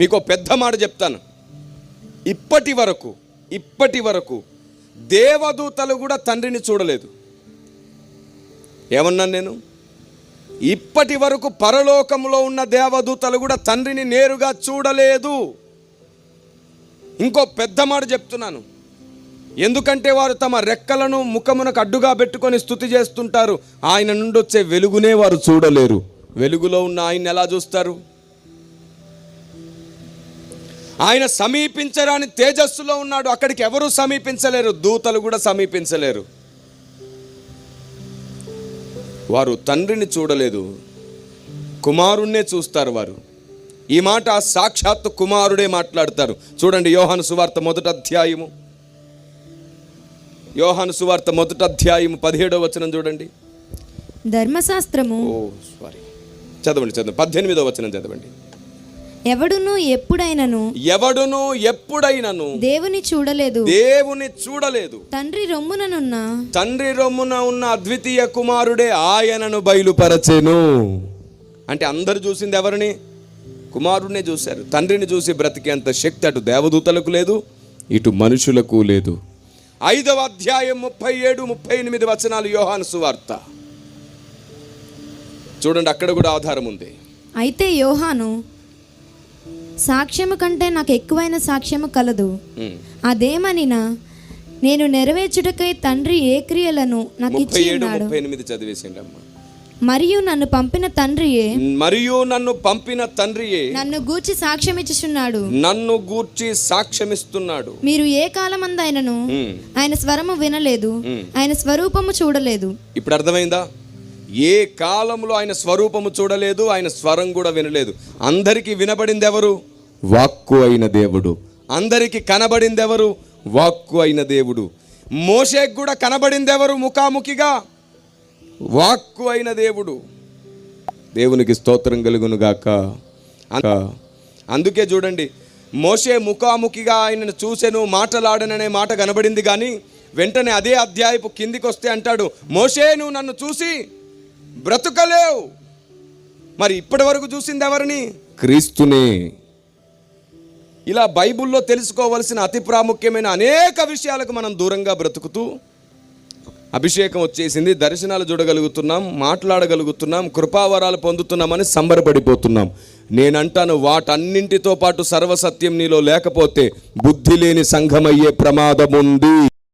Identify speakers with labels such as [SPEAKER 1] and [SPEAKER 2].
[SPEAKER 1] మీకు పెద్ద మాట చెప్తాను. ఇప్పటి వరకు ఇప్పటి వరకు దేవదూతలు కూడా తండ్రిని చూడలేదు. ఏమన్నాను నేను? ఇప్పటి వరకు పరలోకంలో ఉన్న దేవదూతలు కూడా తండ్రిని నేరుగా చూడలేదు. ఇంకో పెద్ద మాట చెప్తున్నాను. ఎందుకంటే వారు తమ రెక్కలను ముఖమునకు అడ్డుగా పెట్టుకొని స్థుతి చేస్తుంటారు. ఆయన నుండి వచ్చే వెలుగునే వారు చూడలేరు. వెలుగులో ఉన్న ఆయన ఎలా చూస్తారు? ఆయన సమీపించరాని తేజస్సులో ఉన్నాడు. అక్కడికి ఎవరు సమీపించలేరు? దూతలు కూడా సమీపించలేరు. వారు తండ్రిని చూడలేదు. కుమారుణ్ణే చూస్తారు వారు. ఈ మాట సాక్షాత్తు కుమారుడే మాట్లాడతారు. చూడండి యోహాను సువార్త మొదటి అధ్యాయము. యోహాను సువార్త మొదటి అధ్యాయము పదిహేడవ వచనం చూడండి.
[SPEAKER 2] ధర్మశాస్త్రము
[SPEAKER 1] ఓ సారీ చదవండి చదవండి. పద్దెనిమిదవ వచనం చదవండి.
[SPEAKER 2] ఎవడును ఎప్పుడైనను?
[SPEAKER 1] ఎవడును ఎప్పుడైనను?
[SPEAKER 2] దేవుని చూడలేదు.
[SPEAKER 1] దేవుని చూడలేదు.
[SPEAKER 2] తండ్రి రొమ్ముననున్న
[SPEAKER 1] తండ్రి రొమ్మున ఉన్న అద్వితీయ కుమారుడే ఆయనను బయలుపరచెను. అంటే అందరు చూసింది ఎవరిని? కుమారుడినే చూశారు. తండ్రిని చూసి బ్రతికేంత శక్తి అటు దేవదూతలకు లేదు ఇటు మనుషులకు లేదు. ఐదవ అధ్యాయం ముప్పై ఏడు ముప్పై ఎనిమిది వచనాలు యోహాను సువార్త. చూడండి అక్కడ కూడా ఆధారం ఉంది.
[SPEAKER 2] అయితే యోహాను సాక్ష్యము కంటే నాకు ఎక్కువైన సాక్ష్యము కలదు. అదేమనినా నేను నెరవేర్చుటకై తండ్రి ఏ క్రియలను నాకు ఇచ్చి ఉన్నాడు. మరియు నన్ను పంపిన తండ్రియే
[SPEAKER 1] మరియు నన్ను పంపిన తండ్రియే
[SPEAKER 2] నన్ను గూర్చి సాక్ష్యం ఇచ్చుచున్నాడు
[SPEAKER 1] నన్ను గూర్చి సాక్ష్యమిస్తున్నాడు.
[SPEAKER 2] మీరు ఏ కాలమందైనను
[SPEAKER 1] ఉమ్.
[SPEAKER 2] ఆయన స్వరము వినలేదు. ఆయన స్వరూపము చూడలేదు.
[SPEAKER 1] ఇప్పుడు అర్థమైందా? ఏ కాలంలో ఆయన స్వరూపము చూడలేదు ఆయన స్వరం కూడా వినలేదు. అందరికీ వినబడింది ఎవరు? వాక్కు అయిన దేవుడు. అందరికీ కనబడింది ఎవరు వాక్కు అయిన దేవుడు. మోషేకి కూడా కనబడింది ఎవరు ముఖాముఖిగా? వాక్కు అయిన దేవుడు. దేవునికి స్తోత్రం కలుగును గాక. అందుకే చూడండి మోషే ముఖాముఖిగా ఆయనను చూసెను మాటలాడననే మాట కనబడింది కానీ వెంటనే అదే అధ్యాయపు కిందికి వస్తే అంటాడు మోషే నువ్వు నన్ను చూసి బ్రతుకలేవు. మరి ఇప్పటి వరకు చూసింది ఎవరిని క్రీస్తునే. ఇలా బైబిల్లో తెలుసుకోవలసిన అతి ప్రాముఖ్యమైన అనేక విషయాలకు మనం దూరంగా బ్రతుకుతూ అభిషేకం వచ్చేసింది దర్శనాలు చూడగలుగుతున్నాం మాట్లాడగలుగుతున్నాం కృపావరాలు పొందుతున్నామని సంబరపడిపోతున్నాం. నేనంటాను వాటన్నింటితో పాటు సర్వసత్యం నీలో లేకపోతే బుద్ధి లేని సంఘమయ్యే ప్రమాదం ఉంది